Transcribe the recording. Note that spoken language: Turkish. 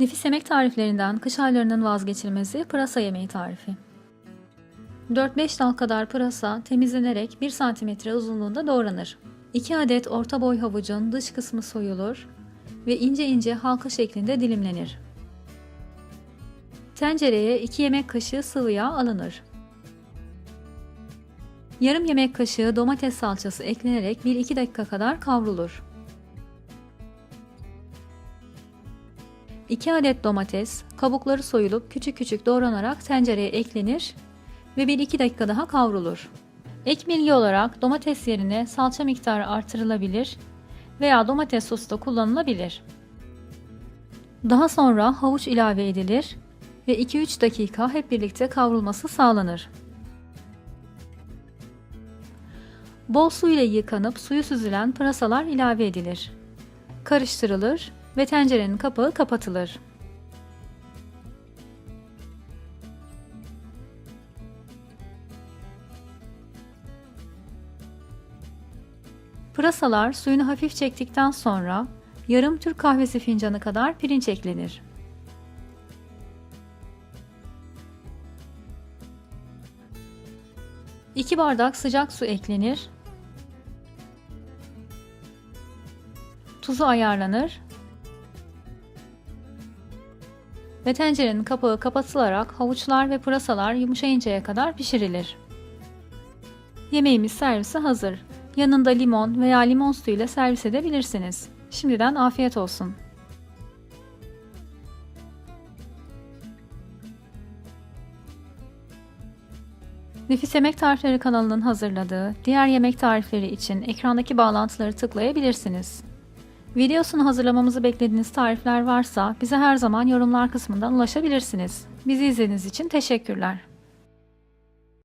Nefis yemek tariflerinden kış aylarının vazgeçilmezi pırasa yemeği tarifi. 4-5 dal kadar pırasa temizlenerek 1 cm uzunluğunda doğranır. 2 adet orta boy havucun dış kısmı soyulur ve ince ince halka şeklinde dilimlenir. Tencereye 2 yemek kaşığı sıvı yağ alınır. Yarım yemek kaşığı domates salçası eklenerek 1-2 dakika kadar kavrulur. 2 adet domates, kabukları soyulup küçük küçük doğranarak tencereye eklenir ve 1-2 dakika daha kavrulur. Ek bilgi olarak domates yerine salça miktarı artırılabilir veya domates sosu da kullanılabilir. Daha sonra havuç ilave edilir ve 2-3 dakika hep birlikte kavrulması sağlanır. Bol su ile yıkanıp suyu süzülen pırasalar ilave edilir. Karıştırılır ve tencerenin kapağı kapatılır. Pırasalar suyunu hafif çektikten sonra yarım Türk kahvesi fincanı kadar pirinç eklenir. İki bardak sıcak su eklenir. Tuzu ayarlanır ve tencerenin kapağı kapatılarak havuçlar ve pırasalar yumuşayıncaya kadar pişirilir. Yemeğimiz servise hazır. Yanında limon veya limon suyu ile servis edebilirsiniz. Şimdiden afiyet olsun. Nefis Yemek Tarifleri kanalının hazırladığı diğer yemek tarifleri için ekrandaki bağlantıları tıklayabilirsiniz. Videosunu hazırlamamızı beklediğiniz tarifler varsa bize her zaman yorumlar kısmından ulaşabilirsiniz. Bizi izlediğiniz için teşekkürler.